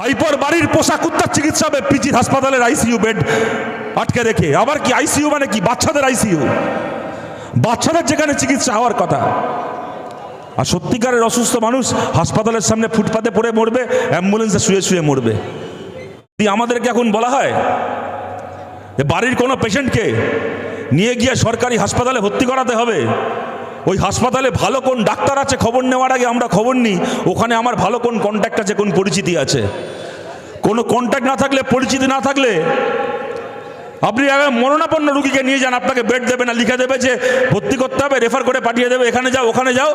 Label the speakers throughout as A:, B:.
A: ভাইপোর বাড়ির পোষা কুত্তার চিকিৎসা হবে, পিজির হাসপাতালের আইসিইউ বেড আটকে রেখে। আবার কি আইসিইউ মানে কি? বাচ্চাদের আইসিইউ। বাচ্চাদের যেখানে চিকিৎসা হওয়ার কথা। আর সত্যিকারের অসুস্থ মানুষ হাসপাতালের সামনে ফুটপাতে পড়ে মরবে, অ্যাম্বুলেন্সে শুয়ে শুয়ে মরবে। আমাদেরকে এখন বলা হয় যে বাড়ির কোনো পেশেন্টকে নিয়ে গিয়ে সরকারি হাসপাতালে ভর্তি করাতে হবে ওই হাসপাতালে ভালো কোন ডাক্তার আছে খবর নেওয়ার আগে আমরা খবর নিই। ওখানে আমার ভালো কোন কন্ট্যাক্ট আছে, কোন পরিচিতি আছে? কোনো কন্ট্যাক্ট না থাকলে, পরিচিতি না থাকলে, আপনি মরণাপন্ন রুগীকে নিয়ে যান, আপনাকে বেড দেবে না, লিখে দেবে যে ভর্তি করতে হবে রেফার করে পাঠিয়ে দেবে, এখানে যাও, ওখানে যাও,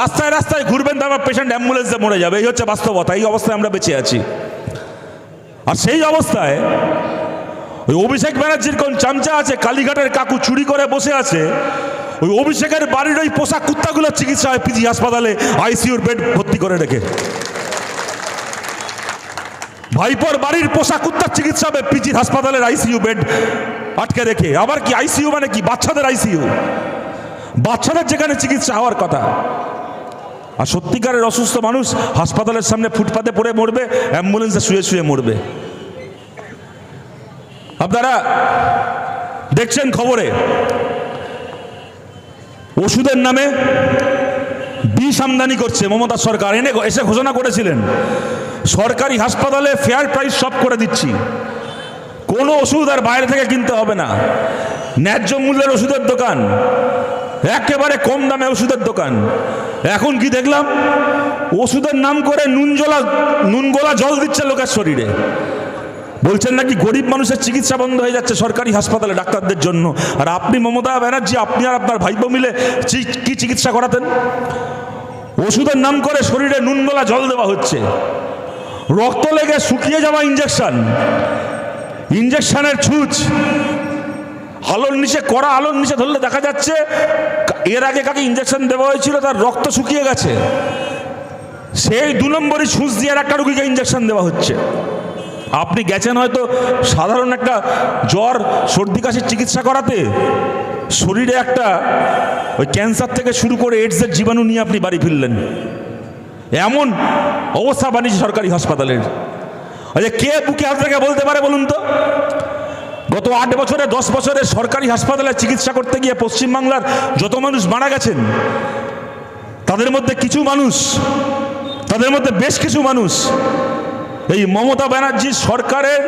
A: রাস্তায় রাস্তায় ঘুরবেন, তারপর পেশেন্ট অ্যাম্বুলেন্সে মরে যাবে, এই হচ্ছে বাস্তবতা, এই অবস্থায় আমরা বেঁচে আছি। আর সেই অবস্থায়, ওই অভিষেক ব্যানার্জির কোন চামচা আছে, কালীঘাটের কাকু চুরি করে বসে আছে ওই অভিষেকের বাড়ির ওই পোশাক কুত্তাগুলোর চিকিৎসা হয় পিজি হাসপাতালে, আইসিইউর বেড ভর্তি করে রেখে। ভাইপোর বাড়ির পোশাক কুত্তার চিকিৎসা হবে পিজির হাসপাতালের আইসিইউ বেড আটকে রেখে। আবার কি আইসিইউ মানে কি? বাচ্চাদের আইসিইউ। বাচ্চাদের যেখানে চিকিৎসা হওয়ার কথা। আর সত্যিকারের অসুস্থ মানুষ হাসপাতালের সামনে ফুটপাতে পড়ে মরবে, অ্যাম্বুলেন্সে শুয়ে শুয়ে মরবে। আপনারা দেখছেন খবরে ওষুধের নামে বিষ আমদানি করছে মমতা সরকার। এনে এসে ঘোষণা করেছিলেন, সরকারি হাসপাতালে ফেয়ার প্রাইস সব করে দিচ্ছি। কোনো ওষুধ আর বাইরে থেকে কিনতে হবে না। ন্যায্য মূল্যের ওষুধের দোকান, একেবারে কম দামে ওষুধের দোকান। এখন কি দেখলাম? ওষুধের নাম করে নুনজলা, নুনগোলা জল দিচ্ছে লোকের শরীরে। বলছেন নাকি গরিব মানুষের চিকিৎসা বন্ধ হয়ে যাচ্ছে সরকারি হাসপাতালে ডাক্তারদের জন্য। আর আপনি মমতা ব্যানার্জি, আপনি আর আপনার ভাইপো মিলে কি চিকিৎসা করাতেন? ওষুধের নাম করে শরীরে নুনগোলা জল দেওয়া হচ্ছে। রক্ত লেগে শুকিয়ে যাওয়া ইঞ্জেকশন ইঞ্জেকশনের ছুঁচ। আলোর নিচে, কড়া আলোর নিচে ধরলে দেখা যাচ্ছে, এর আগে কাকে ইঞ্জেকশন দেওয়া হয়েছিল, তার রক্ত শুকিয়ে গেছে। সেই দু নম্বরই ছুঁচ দিয়ে আর একটা রুগীকে ইঞ্জেকশন দেওয়া হচ্ছে। আপনি গেছেন হয়তো সাধারণ একটা জ্বর, সর্দি কাশির চিকিৎসা করাতে। শরীরে একটা ওই ক্যান্সার থেকে শুরু করে এইডসের জীবাণু নিয়ে আপনি বাড়ি ফিরলেন। এমন অবস্থা বানিয়েছে সরকারি হাসপাতালের। আচ্ছা কে বুকে হাত রেখে বলতে পারে বলুন তো? গত আট বছরে, দশ বছরে সরকারি হাসপাতালে চিকিৎসা করতে গিয়ে পশ্চিমবাংলার যত মানুষ মারা গেছেন, তাদের মধ্যে কিছু মানুষ, তাদের মধ্যে বেশ কিছু মানুষ এই মমতা ব্যানার্জির সরকারের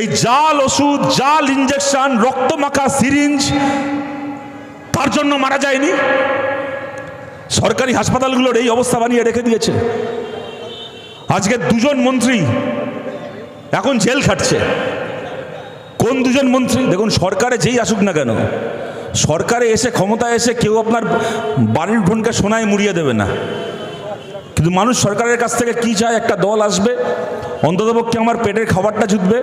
A: এই জাল ওষুধ, জাল ইঞ্জেকশন রক্তমাখা সিরিঞ্জ তার জন্য মারা যায়নি। সরকারি হাসপাতালগুলোর এই অবস্থা বানিয়ে রেখে দিয়েছে। আজকে দুজন মন্ত্রী এখন জেল খাটছে। কোন দুজন মন্ত্রী? দেখুন, সরকারে যেই আসুক না কেন, সরকারে এসে ক্ষমতায় এসে কেউ আপনার বাড়ির বোনকে সোনায় মুড়িয়ে দেবে না। কিন্তু মানুষ সরকারের কাছ থেকে কি চায়? একটা দল আসবে, অন্ততপক্ষে আমার পেটের খাবারটা জুটবে,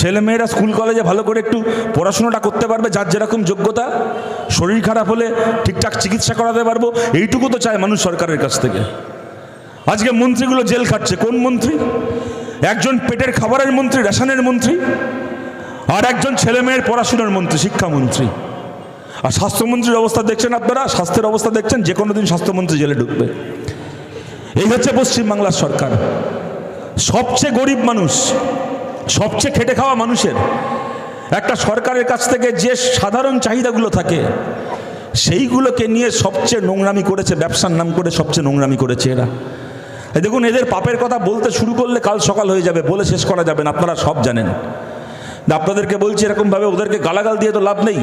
A: ছেলে মেয়েরা স্কুল কলেজে ভালো করে একটু পড়াশোনাটা করতে পারবে, যার যেরকম যোগ্যতা, শরীর খারাপ হলে ঠিকঠাক চিকিৎসা করাতে পারব, এইটুকু তো চায় মানুষ সরকারের কাছ থেকে। আজকে মন্ত্রীগুলো জেল খাটছে, কোন মন্ত্রী? একজন পেটের খাবারের মন্ত্রী, রেশনের মন্ত্রী, আর একজন ছেলে মেয়ের পড়াশোনার মন্ত্রী, শিক্ষামন্ত্রী। আর স্বাস্থ্যমন্ত্রীর অবস্থা দেখছেন আপনারা? স্বাস্থ্যের অবস্থা দেখছেন যে কোনো দিন স্বাস্থ্যমন্ত্রী জেলে ঢুকবে। এই হচ্ছে পশ্চিমবাংলার সরকার। সবচেয়ে গরিব মানুষ, সবচেয়ে খেটে খাওয়া মানুষের একটা সরকারের কাছ থেকে যে সাধারণ চাহিদাগুলো থাকে, সেইগুলোকে নিয়ে সবচেয়ে নোংরামি করেছে, ব্যবসার নাম করে সবচেয়ে নোংরামি করেছে এরা। দেখুন, এদের পাপের কথা বলতে শুরু করলে কাল সকাল হয়ে যাবে, বলে শেষ করা যাবে না, আপনারা সব জানেন। আপনাদেরকে বলছি এরকমভাবে ওদেরকে গালাগাল দিয়ে তো লাভ নেই।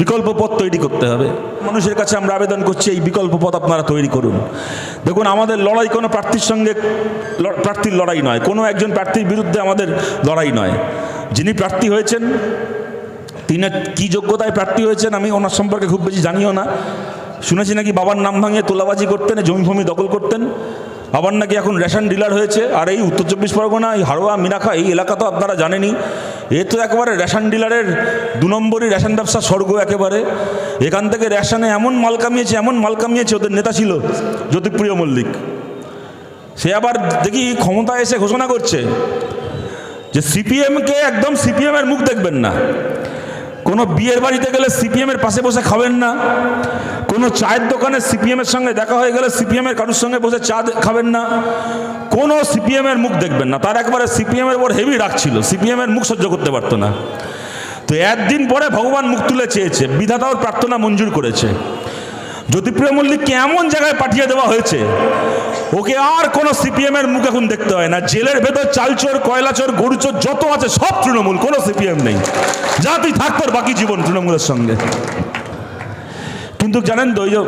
A: বিকল্প পথ তৈরি করতে হবে। মানুষের কাছে আমরা আবেদন করছি, এই বিকল্প পথ আপনারা তৈরি করুন। দেখুন, আমাদের লড়াই কোনো প্রার্থীর সঙ্গে প্রার্থীর লড়াই নয়, কোনো একজন প্রার্থীর বিরুদ্ধে আমাদের লড়াই নয়। যিনি প্রার্থী হয়েছেন, তিনি কি যোগ্যতায় প্রার্থী হয়েছেন আমি ওনার সম্পর্কে খুব বেশি জানিও না। শুনেছি নাকি বাবার নাম ভাঙিয়ে তোলাবাজি করতেন, জমি ফমি দখল করতেন। আবার নাকি এখন রেশন ডিলার হয়েছে? আর এই উত্তর চব্বিশ পরগনা, এই হাড়োয়া মিনাখা এই এলাকা তো আপনারা জানেনই। এ তো একেবারে রেশন ডিলারের দু নম্বরই রেশন ব্যবসা স্বর্গ একেবারে। এখান থেকে রেশনে এমন মাল কামিয়েছে, এমন মাল কামিয়েছে, ওদের নেতা ছিল জ্যোতিপ্রিয় মল্লিক। সে আবার দেখি ক্ষমতা এসে ঘোষণা করছে যে সিপিএমকে একদম সিপিএমের মুখ দেখবেন না। কোনো বিয়ের বাড়িতে গেলে সিপিএমের পাশে বসে খাবেন না। কোনো চায়ের দোকানে সিপিএমের সঙ্গে দেখা হয়ে গেলে সিপিএমের কারোর সঙ্গে বসে চা খাবেন না। কোনো সিপিএমের মুখ দেখবেন না। তার একবারে সিপিএমের ওপর হেভি রাখছিল সিপিএমের মুখ সহ্য করতে পারতো না। তো একদিন পরে ভগবান মুখ তুলে চেয়েছে। বিধাতা ওর প্রার্থনা মঞ্জুর করেছে। জ্যোতিপ্রিয় মল্লিককে এমন জায়গায় পাঠিয়ে দেওয়া হয়েছে? ওকে আর কোনো সিপিএম এর মুখ এখন দেখতে হয় না। জেলের ভেতর চালচোর, কয়লাচোর, গরুচোর যত আছে, সব তৃণমূল, কোনো সিপিএম নেই। যা তুই থাক তোর বাকি জীবন তৃণমূলের সঙ্গে। কিন্তু জানেন তো, ওই যে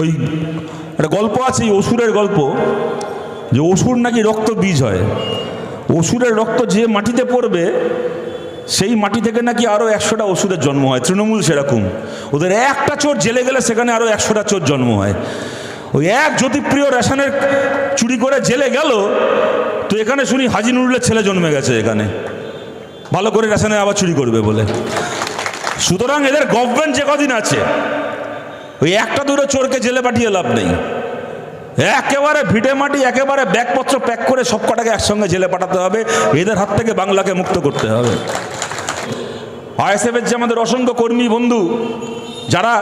A: ওই একটা গল্প আছে অসুরের গল্প, যে অসুর নাকি রক্ত বীজ হয়। অসুরের রক্ত যে মাটিতে পড়বে সেই মাটি থেকে নাকি আরও একশোটা ওষুধের জন্ম হয়, তৃণমূল সেরকম। ওদের একটা চোর জেলে গেলে সেখানে আরও একশোটা চোর জন্ম হয়। ওই এক জ্যোতিপ্রিয় রেশনের চুরি করে জেলে গেল, তো এখানে শুনি হাজি নুরুলের ছেলে জন্মে গেছে এখানে। ভালো করে রেশনে আবার চুরি করবে বলে। সুতরাং এদের গভর্নমেন্ট যে কদিন আছে, ওই একটা দুটো চোরকে জেলে পাঠিয়ে লাভ নেই। একেবারে ভিটে মাটি, একেবারে ব্যাগপত্র প্যাক করে সব কটাকে একসঙ্গে জেলে পাঠাতে হবে। এদের হাত থেকে বাংলাকে মুক্ত করতে হবে। আইএসএফের যে আমাদের অসংখ্য কর্মী বন্ধু, যারা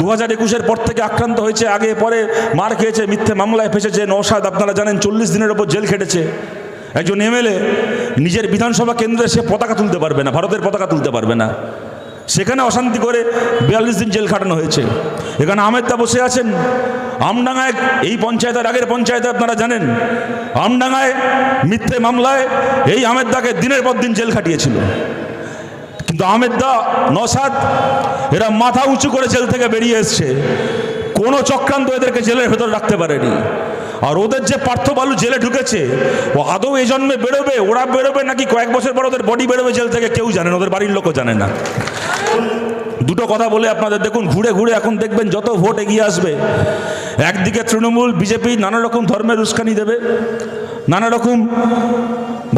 A: দু হাজার একুশের পর থেকে আক্রান্ত হয়েছে, আগে পরে মার খেয়েছে, মিথ্যে মামলায় ফেসেছে নৌসাদ আপনারা জানেন, চল্লিশ দিনের ওপর জেল খেটেছে। একজন এমএলএ, নিজের বিধানসভা কেন্দ্রে সে পতাকা তুলতে পারবে না, ভারতের পতাকা তুলতে পারবে না। সেখানে অশান্তি করে বিয়াল্লিশ দিন জেল খাটানো হয়েছে। এখানে আমেদদা বসে আছেন। আমডাঙ্গায়, এই পঞ্চায়েতের আগের পঞ্চায়েতে আপনারা জানেন, আমডাঙ্গায় মিথ্যে মামলায় এই আমেদদাকে দিনের পর দিন জেল খাটিয়েছিল। কিন্তু আমেদদা নসাদ এরা মাথা উঁচু করে জেল থেকে বেরিয়ে এসছে। কোনো চক্রান্ত এদেরকে জেলের ভেতর রাখতে পারেনি। আর ওদের যে পার্থ বালু জেলে ঢুকেছে, ও আদৌ এই জন্মে বেরোবে? ওরা বেরোবে নাকি কয়েক বছর পর ওদের বডি বেরোবে জেল থেকে? কেউ জানে না, ওদের বাড়ির লোকও জানে না। দুটো কথা বলে আপনাদের দেখুন, ঘুরে ঘুরে এখন দেখবেন যত ভোট এগিয়ে আসবে, একদিকে তৃণমূল, বিজেপি নানা রকম ধর্মের উস্কানি দেবে, নানা রকম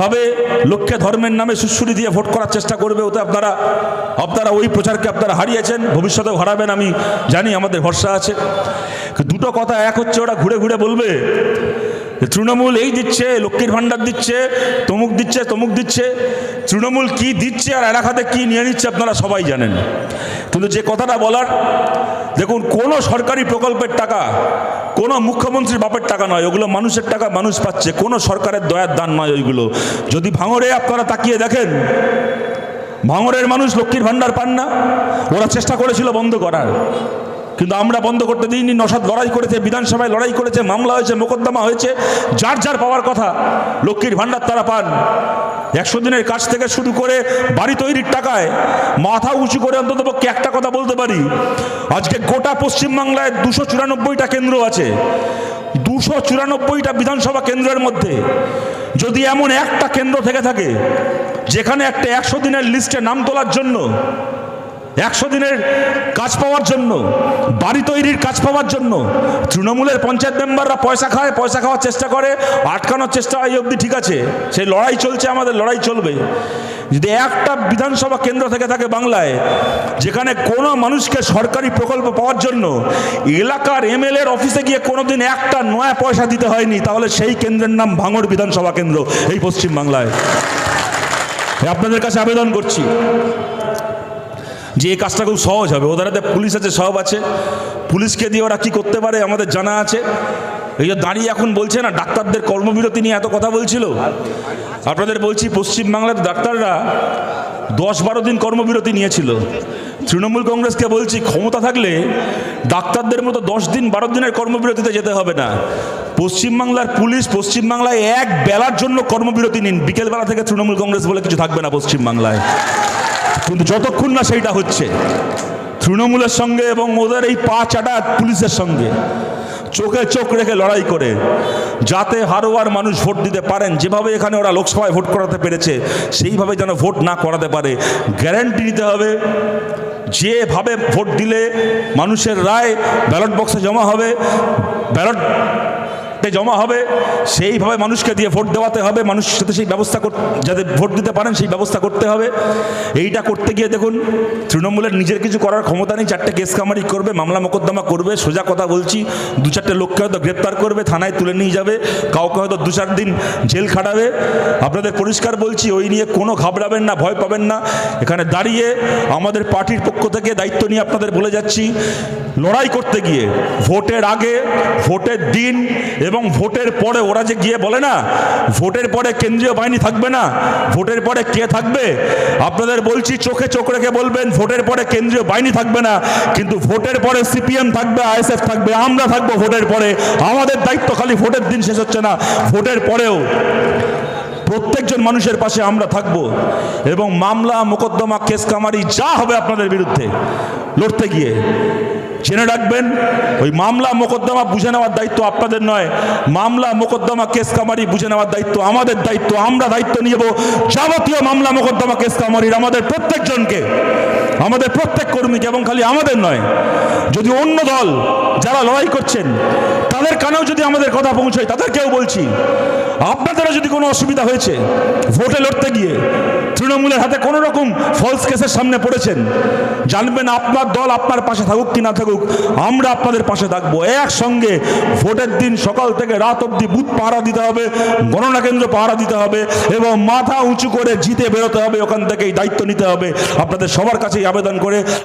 A: ভাবে লোককে ধর্মের নামে সুশ্রী দিয়ে ভোট করার চেষ্টা করবে, ওতে আপনারা আপনারা ওই প্রচারকে আপনারা হারিয়েছেন, ভবিষ্যতেও হারাবেন, আমি জানি আমাদের ভরসা আছে। দুটো কথা এক হচ্ছে, ওরা ঘুরে ঘুরে বলবে তৃণমূল এই দিচ্ছে, লক্ষ্মীর ভাণ্ডার দিচ্ছে, তমুক দিচ্ছে তমুক দিচ্ছে। তৃণমূল কি দিচ্ছে আর এলাকাতে কি নিয়ে নিচ্ছে আপনারা সবাই জানেন। কিন্তু যে কথাটা বলার, দেখুন, কোনো সরকারি প্রকল্পের টাকা, কোনো মুখ্যমন্ত্রীর বাপের টাকা নয়, ওগুলো মানুষের টাকা, মানুষ পাচ্ছে। কোনো সরকারের দয়ার দান নয় ওইগুলো। যদি ভাঙড়ে আপনারা তাকিয়ে দেখেন, ভাঙড়ের মানুষ লক্ষ্মীর ভাণ্ডার পান না, ওরা চেষ্টা করেছিল বন্ধ করার। কিন্তু আমরা বন্ধ করতে দিইনি, নসাদ লড়াই করেছে, বিধানসভায় লড়াই করেছে, মামলা হয়েছে, মোকদ্দমা হয়েছে, যার যার পাওয়ার কথা, লক্ষ্মীর ভাণ্ডার তারা পান। একশো দিনের কাজ থেকে শুরু করে বাড়ি তৈরির টাকায়, মাথা উঁচু করে অন্তত পক্ষে একটা কথা বলতে পারি। আজকে গোটা পশ্চিমবাংলায় দুশো চুরানব্বইটা কেন্দ্র আছে। দুশো চুরানব্বইটা বিধানসভা কেন্দ্রের মধ্যে যদি এমন একটা কেন্দ্র থেকে থাকে, যেখানে একটা একশো দিনের লিস্টে নাম তোলার জন্য একশো দিনের কাজ পাওয়ার জন্য, বাড়ি তৈরির কাজ পাওয়ার জন্য, তৃণমূলের পঞ্চায়েত মেম্বাররা পয়সা খায়, পয়সা খাওয়ার চেষ্টা করে, আটকানোর চেষ্টা এই অবধি ঠিক আছে। সেই লড়াই চলছে আমাদের, লড়াই চলবে। যদি একটা বিধানসভা কেন্দ্র থেকে থাকে বাংলায়, যেখানে কোনো মানুষকে সরকারি প্রকল্প পাওয়ার জন্য এলাকার এমএলএর অফিসে গিয়ে কোনোদিন একটা নয়া পয়সা দিতে হয়নি, তাহলে সেই কেন্দ্রের নাম ভাঙড় বিধানসভা কেন্দ্র এই পশ্চিম বাংলায় আপনাদের কাছে আবেদন করছি। যে এই কাজটা খুব সহজ হবে। ওদের হাতে পুলিশ আছে, সব আছে। পুলিশকে দিয়ে ওরা কী করতে পারে আমাদের জানা আছে। এই যে দাঁড়িয়ে এখন বলছে না, ডাক্তারদের কর্মবিরতি নিয়ে এত কথা বলছিল। আপনাদের বলছি পশ্চিমবাংলার ডাক্তাররা দশ বারো দিন কর্মবিরতি নিয়েছিল। তৃণমূল কংগ্রেসকে বলছি, ক্ষমতা থাকলে ডাক্তারদের মতো দশ দিন বারো দিনের কর্মবিরতিতে যেতে হবে না। পশ্চিমবাংলার পুলিশ পশ্চিমবাংলায় এক বেলার জন্য কর্মবিরতি নিন। বিকেলবেলা থেকে তৃণমূল কংগ্রেস বলে কিছু থাকবে না পশ্চিমবাংলায় কিন্তু যতক্ষণ না সেইটা হচ্ছে, তৃণমূলের সঙ্গে এবং ওদের এই পা চাটা পুলিশের সঙ্গে, চোখে চোখ রেখে লড়াই করে, যাতে হারোয়ার মানুষ ভোট দিতে পারেন, যেভাবে এখানে ওরা লোকসভায় ভোট করাতে পেরেছে, সেইভাবে যেন ভোট না করাতে পারে, গ্যারেন্টি নিতে হবে, যেভাবে ভোট দিলে মানুষের রায় ব্যালট বক্সে জমা হবে, ব্যালট চারটে জমা হবে, সেইভাবে মানুষকে দিয়ে ভোট দেওয়াতে হবে, মানুষের সাথে সেই ব্যবস্থা যাতে ভোট দিতে পারেন সেই ব্যবস্থা করতে হবে। এইটা করতে গিয়ে দেখুন, তৃণমূলের নিজের কিছু করার ক্ষমতা নেই, চারটে কেস কামারি করবে, মামলা মোকদ্দমা করবে, সোজা কথা বলছি, দু চারটে লোককে হয়তো গ্রেপ্তার করবে, থানায় তুলে নিয়ে যাবে, কাউকে হয়তো দু চার দিন জেল খাটাবে। আপনাদের পরিষ্কার বলছি, ওই নিয়ে কোনো ঘাবড়াবেন না, ভয় পাবেন না। এখানে দাঁড়িয়ে আমাদের পার্টির পক্ষ থেকে দায়িত্ব নিয়ে আপনাদের বলে যাচ্ছি, লড়াই করতে গিয়ে, ভোটের আগে, ভোটের দিন এবং ভোটের পরে ওরা যে গিয়ে বলে না, ভোটের পরে কেন্দ্রীয় বাহিনী থাকবে না, ভোটের পরে কে থাকবে? আপনাদের বলছি, চোখে চোখ রেখে বলবেন, ভোটের পরে কেন্দ্রীয় বাহিনী থাকবে না, কিন্তু ভোটের পরে সিপিএম থাকবে, আইএসএফ থাকবে, আমরা থাকব ভোটের পরে। আমাদের দায়িত্ব খালি ভোটের দিন শেষ হচ্ছে না, ভোটের পরেও প্রত্যেকজন মানুষের পাশে আমরা থাকব এবং মামলা, মোকদ্দমা কেস কামারি যা হবে আপনাদের বিরুদ্ধে লড়তে গিয়ে। জেনে রাখবেন, ওই মামলা মোকদ্দমা বুঝে নেওয়ার দায়িত্ব আপনাদের নয়। মামলা মোকদ্দমা কেস কামারি বুঝে নেওয়ার দায়িত্ব আমাদের দায়িত্ব, আমরা দায়িত্ব নিয়ে যাবতীয় মামলা মোকদ্দমা কেস কামারির আমাদের প্রত্যেকজনকে, আমাদের প্রত্যেক কর্মীকে, এবং খালি আমাদের নয়, যদি অন্য দল যারা লড়াই করছেন, তাদের কানেও যদি আমাদের কথা পৌঁছায়, তাদেরকেও বলছি, আপনাদেরও যদি কোনো অসুবিধা হয়েছে, ভোটে লড়তে গিয়ে তৃণমূলের হাতে কোনো রকম ফলস কেসের সামনে পড়েছেন, জানবেন আপনার দল আপনার পাশে থাকুক কি না থাকুক আমরা আপনাদের পাশে থাকব। একসঙ্গে ভোটের দিন সকাল থেকে রাত অবধি বুথ পাহারা দিতে হবে, গণনা কেন্দ্র পাহারা দিতে হবে এবং মাথা উঁচু করে জিতে বেরোতে হবে। ওখান থেকেই দায়িত্ব নিতে হবে। আপনাদের সবার কাছেই আবেদন করে